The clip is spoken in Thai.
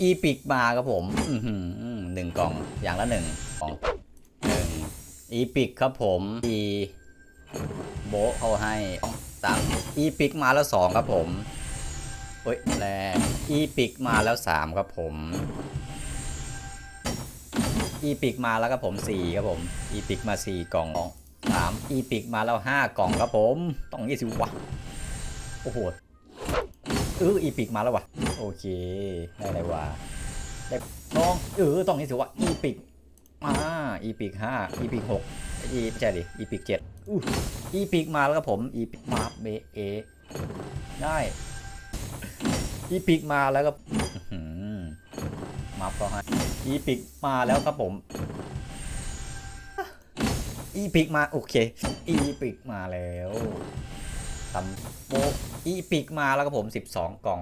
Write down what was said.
อีพิกมาครับผมหนึ่งกล่องอย่างละหนึ่งกล่องหนึ่งอีพิกครับผมอีโบเขาให้ตังอีพิกมาแล้วสองครับผมเฮ้ยแรงอีพิกมาแล้วสามครับผมอีพิกมาแล้วครับผมสี่ครับผมอีพิกมาสี่กล่องสามอีพิกมาแล้วห้ากล่องครับผมต้องยี่สิบวะโอ้โหเอออีพิกมาแล้ววะ โอเค ได้อะไรวะได้ทองเออต้องยี่สิบวะอีพิกมาอีพิกห้าอีพิกหกอีไม่ใช่ดิอีพิกเจ็ดอีพิกมาแล้วครับผมอีพิกมาเบเอได้อีพิกมาแล้วก็อื้อหือมาก็ให้อีพิกมาแล้วครับผมอีพิกมาโอเค อีพิกมาแล้วตำโบะ อีพิกมาแล้วครับผม 12 กล่อง